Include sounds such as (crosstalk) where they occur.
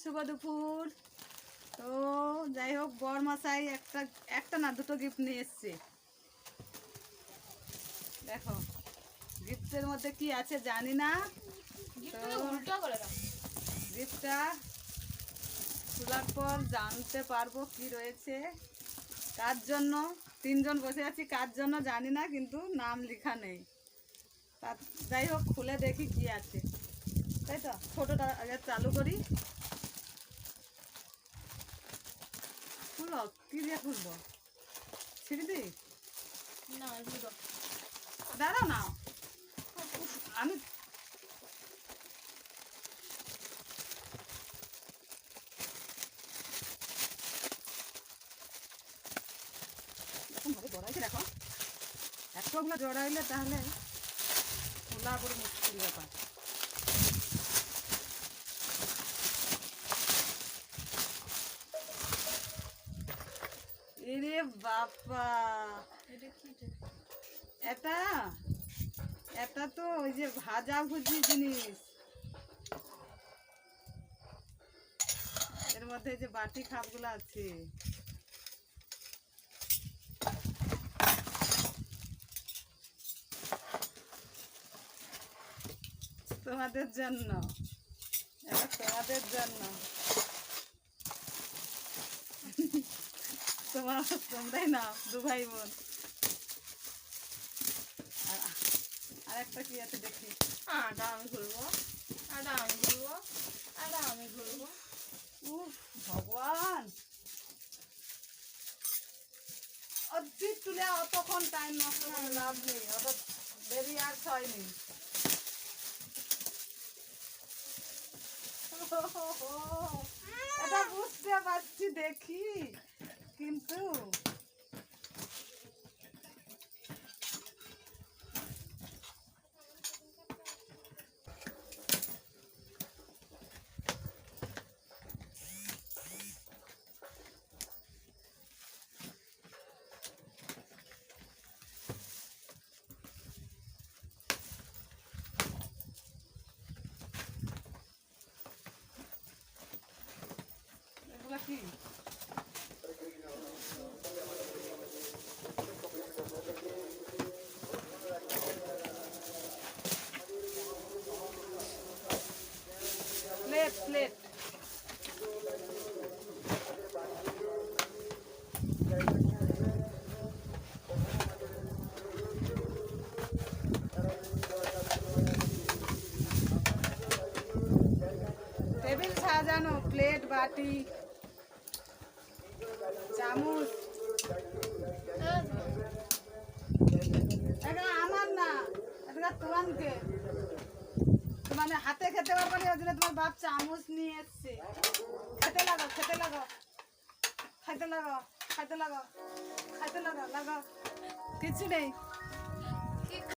শুভ দুপুর তো যাই হোক বর মশাই একটা একটা না দুটো গিফট নিয়ে এসছে। দেখো গিফটের মধ্যে কি আছে জানি না। তো গিফটটা খোলার পর জানতে পারব কি রয়েছে। কার জন্য? তিনজন বসে আছি কার জন্য জানি না কিন্তু নাম লেখা নেই। যাই হোক খুলে দেখি কি আছে। তাই তো ছোটোটা আগে চালু করি। খুলো কি দিয়ে খুলবো ছিঁড়ি দিই? না দাঁড়াও না। আমি জড়াইছে দেখো। এতগুলো জড়াইলে তাহলে খোলা বড় মুশকিল ব্যাপার। এরে বাবা এটা কি এটা? এটা তো ওই যে ভাজা ভুজি জিনিস। এর মধ্যে যে বাটি খাপগুলো আছে। তোমাদের জন্য। এটা তোমাদের জন্য। তোমার তোমরাই দু ভাই বোন। আর একটা কি আছে দেখি। আটা আমি আটা আমি আটা আমি খুলবো উফ ভগবান! তুলে অতক্ষণ টাইম নষ্ট করে লাভ নেই অত দেরি আর (laughs) এটা বুঝতে পারছি দেখি। কিন্তু এগুলা কি প্লেট প্লেট টেবিল সাজানো, প্লেট, বাটি, চামচ। এটা আমার না, এটা তোমানকে মানে হাতে খেতে পারবে না ওই জন্য তোমার বাপ চামচ নিয়ে এসছে। খেতে লাগো খেতে লাগো। খাইতে লাগো খাইতে লাগো খাইতে লাগো লাগো। কিছু নেই।